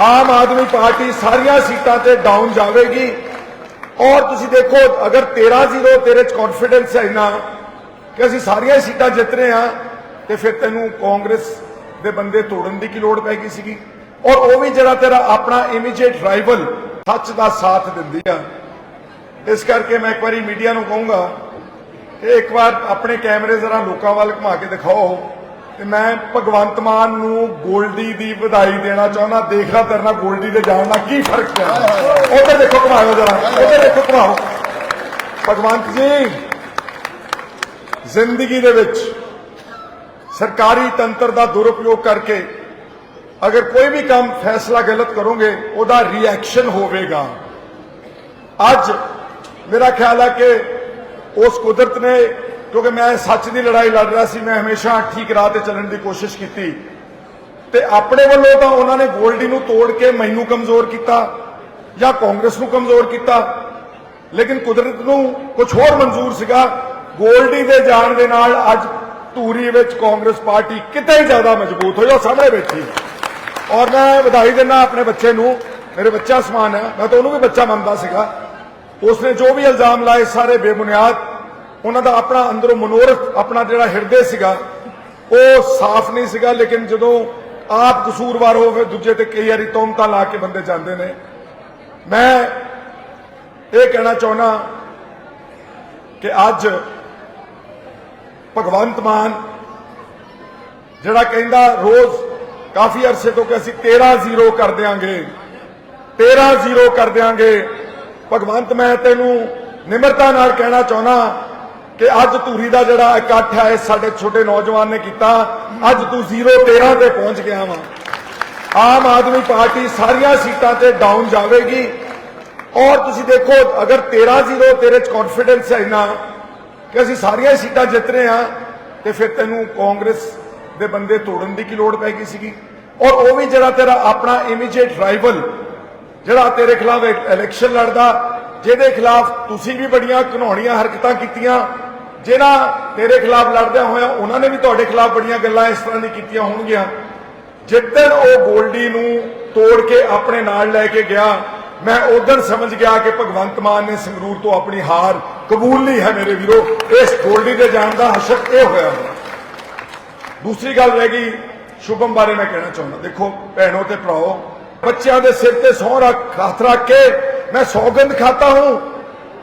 Aam Aadmi party ਸਾਰੀਆਂ ਸੀਟਾਂ ਤੇ ਡਾਊਨ ਜਾਵੇਗੀ। ਔਰ ਤੁਸੀਂ ਦੇਖੋ, ਅਗਰ 13-0 ਤੇਰੇ ਚ ਕੌਨਫੀਡੈਂਸ ਹੈ ਇੰਨਾ ਕਿ ਅਸੀਂ ਸਾਰੀਆਂ ਸੀਟਾਂ ਜਿੱਤ ਰਹੇ ਹਾਂ ਤੇ ਫਿਰ ਤੈਨੂੰ ਕਾਂਗਰਸ ਦੇ ਬੰਦੇ ਤੋੜਨ ਦੀ ਕੀ ਲੋੜ ਪੈ ਗਈ ਸੀਗੀ? ਔਰ ਉਹ ਵੀ ਜਿਹੜਾ ਤੇਰਾ ਆਪਣਾ ਇਮੀਡੀਏਟ ਰਾਈਵਲ ਸੱਚ ਦਾ ਸਾਥ ਦਿੰਦੀ ਆ। ਇਸ ਕਰਕੇ ਮੈਂ ਇੱਕ ਵਾਰੀ ਮੀਡੀਆ ਨੂੰ ਕਹੂੰਗਾ ਕਿ ਇੱਕ ਵਾਰ ਆਪਣੇ ਕੈਮਰੇ ਜ਼ਰਾ ਲੋਕਾਂ ਵੱਲ ਘੁਮਾ ਕੇ ਦਿਖਾਓ। ਤੇ ਮੈਂ ਭਗਵੰਤ ਮਾਨ ਨੂੰ ਗੋਲਡੀ ਦੀ ਵਧਾਈ ਦੇਣਾ ਚਾਹੁੰਦਾ ਦੇਖਣਾ ਤੇਰੇ ਨਾਲ ਗੋਲਡੀ ਦੇ ਜਾਣ ਨਾਲ ਕੀ ਫ਼ਰਕ ਪਿਆ? ਉਧਰ ਦੇਖੋ, ਘੁਮਾਓ ਜ਼ਰਾ। ਉਧਰ ਦੇਖੋ, ਘੁਮਾਓ। ਭਗਵੰਤ ਜੀ, ਜ਼ਿੰਦਗੀ ਦੇ ਵਿੱਚ ਸਰਕਾਰੀ ਤੰਤਰ ਦਾ ਦੁਰਉਪਯੋਗ ਕਰਕੇ ਅਗਰ ਕੋਈ ਵੀ ਕੰਮ ਫੈਸਲਾ ਗਲਤ ਕਰੋਗੇ, ਉਹਦਾ ਰਿਐਕਸ਼ਨ ਹੋਵੇਗਾ। ਅੱਜ ਮੇਰਾ ਖਿਆਲ ਹੈ ਕਿ ਉਸ ਕੁਦਰਤ ਨੇ ਕਿਉਂਕਿ ਮੈਂ ਸੱਚ ਦੀ ਲੜਾਈ ਲੜ ਰਿਹਾ ਸੀ, ਮੈਂ ਹਮੇਸ਼ਾ ਠੀਕ ਰਾਹ ਤੇ ਚੱਲਣ ਦੀ ਕੋਸ਼ਿਸ਼ ਕੀਤੀ। ਤੇ ਆਪਣੇ ਵੱਲੋਂ ਤਾਂ ਉਹਨਾਂ ਨੇ ਗੋਲਡੀ ਨੂੰ ਤੋੜ ਕੇ ਮੈਨੂੰ ਕਮਜ਼ੋਰ ਕੀਤਾ ਜਾਂ ਕਾਂਗਰਸ ਨੂੰ ਕਮਜ਼ੋਰ ਕੀਤਾ। ਲੇਕਿਨ ਕੁਦਰਤ ਨੂੰ ਕੁਝ ਹੋਰ ਮਨਜ਼ੂਰ ਸੀਗਾ। ਗੋਲਡੀ ਦੇ ਜਾਣ ਦੇ ਨਾਲ ਅੱਜ ਧੂਰੀ ਵਿੱਚ ਕਾਂਗਰਸ ਪਾਰਟੀ ਕਿਤੇ ਜ਼ਿਆਦਾ ਮਜ਼ਬੂਤ ਹੋਈ, ਉਹ ਸਾਹਮਣੇ ਬੈਠੀ। ਹੈ। ਔਰ ਮੈਂ ਵਧਾਈ ਦਿੰਦਾ ਆਪਣੇ ਬੱਚੇ ਨੂੰ। ਮੇਰੇ ਬੱਚਾ ਸਮਾਨ ਹੈ, ਮੈਂ ਤਾਂ ਉਹਨੂੰ ਵੀ ਬੱਚਾ ਮੰਨਦਾ ਸੀਗਾ। ਉਸਨੇ ਜੋ ਵੀ ਇਲਜ਼ਾਮ ਲਾਏ, ਸਾਰੇ ਬੇਬੁਨਿਆਦ ਉਹਨਾਂ ਦਾ ਆਪਣਾ ਅੰਦਰੋਂ ਮਨੋਰਥ, ਆਪਣਾ ਜਿਹੜਾ ਹਿਰਦੇ ਸੀਗਾ, ਉਹ ਸਾਫ਼ ਨਹੀਂ ਸੀਗਾ, ਲੇਕਿਨ ਜਦੋਂ ਆਪ ਕਸੂਰਵਾਰ ਹੋਵੇ, ਦੂਜੇ ਤੇ ਕਈ ਵਾਰੀ ਤੋਮਤਾਂ ਲਾ ਕੇ ਬੰਦੇ ਜਾਂਦੇ ਨੇ। ਮੈਂ ਇਹ ਕਹਿਣਾ ਚਾਹੁੰਦਾ ਕਿ ਅੱਜ ਭਗਵੰਤ ਮਾਨ ਜਿਹੜਾ ਕਹਿੰਦਾ ਰੋਜ਼ ਕਾਫੀ ਅਰਸੇ ਤੋਂ ਕਿ ਅਸੀਂ 13-0 ਕਰ ਦਿਆਂਗੇ 13-0 ਕਰ ਦਿਆਂਗੇ, ਭਗਵੰਤ ਮੈਂ ਤੈਨੂੰ ਨਿਮਰਤਾ ਨਾਲ ਕਹਿਣਾ ਚਾਹੁੰਦਾ ਕਿ ਅੱਜ ਧੂਰੀ ਦਾ ਜਿਹੜਾ ਇਕੱਠ ਹੈ, ਇਹ ਸਾਡੇ ਛੋਟੇ ਨੌਜਵਾਨ ਨੇ ਕੀਤਾ। ਅੱਜ ਤੂੰ 0-13 ਤੇ ਪਹੁੰਚ ਗਿਆ ਵਾ। ਆਮ ਆਦਮੀ ਪਾਰਟੀ ਸਾਰੀਆਂ ਸੀਟਾਂ ਤੇ ਡਾਊਨ ਜਾਵੇਗੀ। ਔਰ ਤੁਸੀਂ ਦੇਖੋ, ਅਗਰ 13-0 ਤੇਰੇ ਚ ਕੌਨਫੀਡੈਂਸ ਹੈ ਇੰਨਾ ਕਿ ਅਸੀਂ ਸਾਰੀਆਂ ਸੀਟਾਂ ਜਿੱਤ ਰਹੇ ਹਾਂ, ਤੇ ਫਿਰ ਤੈਨੂੰ ਕਾਂਗਰਸ ਦੇ ਬੰਦੇ ਤੋੜਨ ਦੀ ਕੀ ਲੋੜ ਪੈ ਗਈ ਸੀਗੀ? ਔਰ ਉਹ ਵੀ ਜਿਹੜਾ ਤੇਰਾ ਆਪਣਾ ਇਮੀਡੀਏਟ ਰਾਈਵਲ ਜਿਹੜਾ ਤੇਰੇ ਖਿਲਾਫ ਇਲੈਕਸ਼ਨ ਲੜਦਾ, ਜਿਹਦੇ ਖਿਲਾਫ ਤੁਸੀਂ ਵੀ ਬੜੀਆਂ ਘਨੌਣੀਆਂ ਹਰਕਤਾਂ ਕੀਤੀਆਂ ਜਿਹੜਾ ਤੇਰੇ ਖਿਲਾਫ ਲੜਦਿਆਂ ਹੋਇਆ ਉਹਨਾਂ ਨੇ ਵੀ ਤੁਹਾਡੇ ਖਿਲਾਫ ਬੜੀਆਂ ਗੱਲਾਂ ਇਸ ਤਰ੍ਹਾਂ ਦੀ ਕੀਤੀਆਂ ਹੋਣਗੀਆਂ। ਜਿੱਦਣ ਉਹ ਗੋਲਡੀ ਨੂੰ ਤੋੜ ਕੇ ਆਪਣੇ ਨਾਲ ਲੈ ਕੇ ਗਿਆ, ਮੈਂ ਉਦੋਂ ਸਮਝ ਗਿਆ ਕਿ ਭਗਵੰਤ ਮਾਨ ਨੇ ਸੰਗਰੂਰ ਤੋਂ ਆਪਣੀ ਹਾਰ ਕਬੂਲ ਲਈ ਹੈ ਮੇਰੇ ਵੀਰੋ। ਇਸ ਗੋਲਡੀ ਦੇ ਜਾਣ ਦਾ ਹਸ਼ਕ ਇਹ ਹੋਇਆ। ਦੂਸਰੀ ਗੱਲ ਰਹਿ ਗਈ, ਸ਼ੁਭਮ ਬਾਰੇ ਮੈਂ ਕਹਿਣਾ ਚਾਹੁੰਦਾ। ਦੇਖੋ, ਭੈਣੋ ਤੇ ਭਰਾਓ, ਬੱਚਿਆਂ ਦੇ ਸਿਰ ਤੇ ਸੌਂ ਰੱਖ, ਹੱਥ ਰੱਖ ਕੇ ਮੈਂ ਸੌਗੰਧ ਖਾਤਾ ਹੂੰ।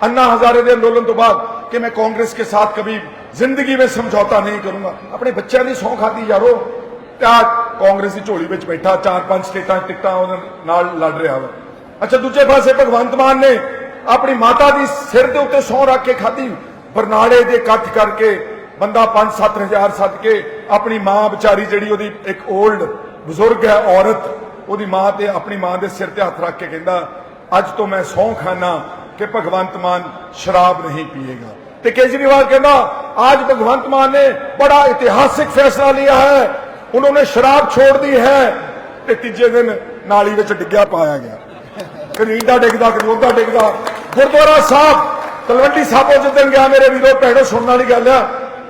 ਅੰਨਾ ਹਜ਼ਾਰੇ ਦੇ ਅੰਦੋਲਨ ਤੋਂ ਬਾਅਦ ਕਿ ਮੈਂ ਕਾਂਗਰਸ ਕੇ ਸਾਥ कभी ਜ਼ਿੰਦਗੀ ਵਿੱਚ ਸਮਝੌਤਾ ਨਹੀਂ ਕਰੂੰਗਾ। ਆਪਣੇ ਬੱਚਿਆਂ ਦੀ ਸੌਂ ਖਾਦੀ ਯਾਰੋ। ਤੇ ਕਾਂਗਰਸ ਦੀ ਝੋਲੀ ਵਿੱਚ ਬੈਠਾ, ਚਾਰ ਪੰਜ ਸਟੇਟਾਂ ਟਿਕਟਾਂ ਉਹਨਾਂ ਨਾਲ ਲੜ ਰਿਹਾ ਵਾ। ਅੱਛਾ, ਦੂਜੇ ਪਾਸੇ ਭਗਵੰਤ ਮਾਨ ਨੇ ਆਪਣੀ ਮਾਤਾ ਦੀ ਸਿਰ ਦੇ ਉੱਤੇ ਸੌਂ ਰੱਖ ਕੇ ਖਾਦੀ ਬਰਨਾੜੇ ਦੇ ਇਕੱਠ ਕਰਕੇ ਬੰਦਾ 5-7000 ਸੱਦ ਕੇ ਆਪਣੀ ਮਾਂ ਵਿਚਾਰੀ ਜਿਹੜੀ ਉਹਦੀ ਇੱਕ 올ਡ ਬਜ਼ੁਰਗ ਹੈ, ਔਰਤ, ਉਹਦੀ ਮਾਂ ਤੇ ਆਪਣੀ ਮਾਂ ਦੇ ਸਿਰ ਤੇ ਹੱਥ ਰੱਖ ਕੇ ਕਹਿੰਦਾ, ਅੱਜ ਤੋਂ ਮੈਂ ਸੌਂ ਖਾਣਾ ਕਿ ਭਗਵੰਤ ਮਾਨ ਸ਼ਰਾਬ ਨਹੀਂ ਪੀਏਗਾ। ਤੇ ਕੇਜਰੀਵਾਲ ਕਹਿੰਦਾ आज भगवंत मान ने बड़ा ऐतिहासिक फैसला लिया है उन्होंने शराब छोड़ दी है ਤੇ ਤੀਜੇ ਦਿਨ ਨਾਲੀ ਵਿੱਚ ਡਿੱਗਿਆ ਪਾਇਆ ਗਿਆ ਕੈਨੇਡਾ ਡਿੱਗਦਾ ਕਨੋਦਾ ਡਿੱਗਦਾ ਗੁਰਦੁਆਰਾ ਸਾਹਿਬ ਤਲਵੰਡੀ ਸਾਬੋ ਜਿੱਦਣ ਗਿਆ ਮੇਰੇ ਵੀਰੋ ਭੈਣੋ ਸੁਣਨ ਵਾਲੀ ਗੱਲ ਆ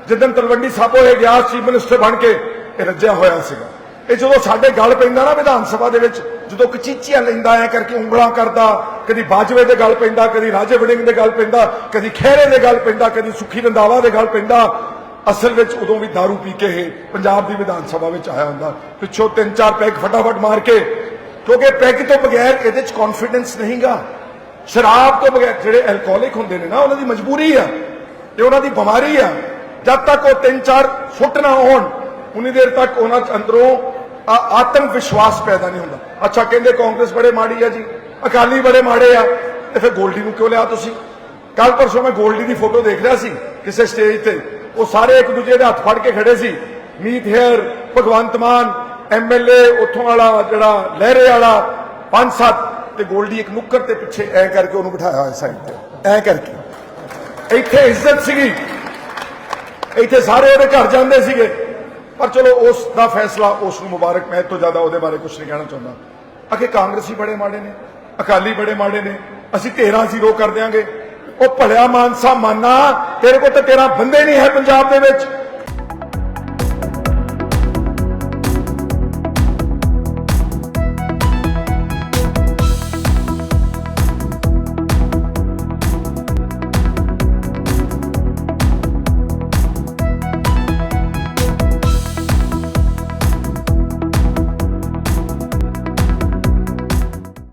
ਜਿੱਦਣ ਤਲਵੰਡੀ ਸਾਬੋ ਇਹ ਗਿਆ ਚੀਫ ਮਿਨਿਸਟਰ ਬਣ ਕੇ ਇਹ ਰੱਜਿਆ ਹੋਇਆ ਸੀਗਾ ਇਹ ਜਦੋਂ ਸਾਡੇ ਗੱਲ ਪੈਂਦਾ ਨਾ ਵਿਧਾਨ ਸਭਾ ਦੇ ਵਿੱਚ, ਜਦੋਂ ਕਚੀਚੀਆਂ ਲੈਂਦਾ, ਐ ਕਰਕੇ ਉਂਗਲਾਂ ਕਰਦਾ, ਕਦੀ ਬਾਜਵੇ ਦੇ ਗੱਲ ਪੈਂਦਾ, ਕਦੀ ਰਾਜੇ ਵੜਿੰਗ ਦੇ ਗੱਲ ਪੈਂਦਾ, ਕਦੀ ਖਹਿਰੇ ਦੇ ਗੱਲ ਪੈਂਦਾ, ਕਦੀ ਸੁਖੀ ਰੰਦਾਵਾ ਦੇ ਗੱਲ ਪੈਂਦਾ, ਅਸਲ ਵਿੱਚ ਉਦੋਂ ਵੀ दारू ਪੀ ਕੇ ਇਹ ਪੰਜਾਬ ਦੀ ਵਿਧਾਨ ਸਭਾ ਵਿੱਚ ਆਇਆ ਹੁੰਦਾ। ਪਿੱਛੋਂ ਤਿੰਨ ਚਾਰ ਪੈਗ ਫਟਾਫਟ ਮਾਰ ਕੇ, ਕਿਉਂਕਿ ਪੈਗ ਤੋਂ ਬਗੈਰ ਇਹਦੇ ਚ ਕੌਨਫੀਡੈਂਸ ਨਹੀਂਗਾ। ਸ਼ਰਾਬ ਤੋਂ ਬਗੈਰ ਜਿਹੜੇ ਐਲਕੋਹਲਿਕ ਹੁੰਦੇ ਨੇ ਨਾ, ਉਹਨਾਂ ਦੀ ਮਜਬੂਰੀ ਆ ਇਹ ਉਹਨਾਂ ਦੀ ਬਿਮਾਰੀ ਆ। ਜਦ ਤੱਕ ਉਹ ਤਿੰਨ ਚਾਰ ਫੁੱਟ ਨਾ ਹੋਣ, ਉਨੀ ਦੇਰ ਤੱਕ ਉਹਨਾਂ ਚ ਅੰਦਰੋਂ ਆਤਮ ਵਿਸ਼ਵਾਸ ਪੈਦਾ ਨਹੀਂ ਹੁੰਦਾ। ਅੱਛਾ, ਕਹਿੰਦੇ ਕਾਂਗਰਸ ਬੜੇ ਮਾੜੀ ਆ ਜੀ, ਅਕਾਲੀ ਬੜੇ ਮਾੜੇ ਆ, ਤੇ ਫਿਰ ਗੋਲਡੀ ਨੂੰ ਕਿਉਂ ਲਿਆ ਤੁਸੀਂ? ਕੱਲ ਪਰਸੋਂ ਮੈਂ ਗੋਲਡੀ ਦੀ ਫੋਟੋ ਦੇਖ ਰਿਹਾ ਸੀ, ਕਿਸੇ ਸਟੇਜ ਤੇ। ਉਹ ਸਾਰੇ ਇੱਕ ਦੂਜੇ ਦੇ ਹੱਥ ਫੜ ਕੇ ਖੜੇ ਸੀ। ਮੀਤ ਹੇਅਰ, ਭਗਵੰਤ ਮਾਨ ਐਮਐਲਏ ਉੱਥੋਂ ਵਾਲਾ ਜਿਹੜਾ ਲਹਿਰੇ ਵਾਲਾ, ਪੰਜ ਸੱਤ, ਤੇ ਗੋਲਡੀ ਇੱਕ ਨੁੱਕਰ ਤੇ ਪਿੱਛੇ ਐ ਕਰਕੇ ਉਹਨੂੰ ਬਿਠਾਇਆ ਹੋਇਆ ਸਾਈਡ ਤੇ। ਐ ਕਰਕੇ। ਇੱਥੇ ਇੱਜ਼ਤ ਸੀਗੀ। ਇੱਥੇ ਸਾਰੇ ਉਹਦੇ ਘਰ ਜਾਂਦੇ ਸੀਗੇ। ਪਰ ਚਲੋ ਉਸ ਦਾ ਫੈਸਲਾ, ਉਸ ਨੂੰ ਮੁਬਾਰਕ, ਮੈਂ ਇਹ ਤੋਂ ਜ਼ਿਆਦਾ ਉਹਦੇ ਬਾਰੇ ਕੁਝ ਨਹੀਂ ਕਹਿਣਾ ਚਾਹੁੰਦਾ। ਅਕੇ ਕਾਂਗਰਸੀ ਬੜੇ ਮਾੜੇ ਨੇ, ਅਕਾਲੀ ਬੜੇ ਮਾੜੇ ਨੇ, ਅਸੀਂ 13 ਜ਼ੀਰੋ ਕਰ ਦਿਆਂਗੇ। ਉਹ ਭਲਿਆ ਮਾਨਸਾ ਮਾਨਾ, ਤੇਰੇ ਕੋਲ ਤਾਂ ਤੇਰਾ ਬੰਦੇ ਨਹੀਂ ਹੈ ਪੰਜਾਬ ਦੇ ਵਿੱਚ।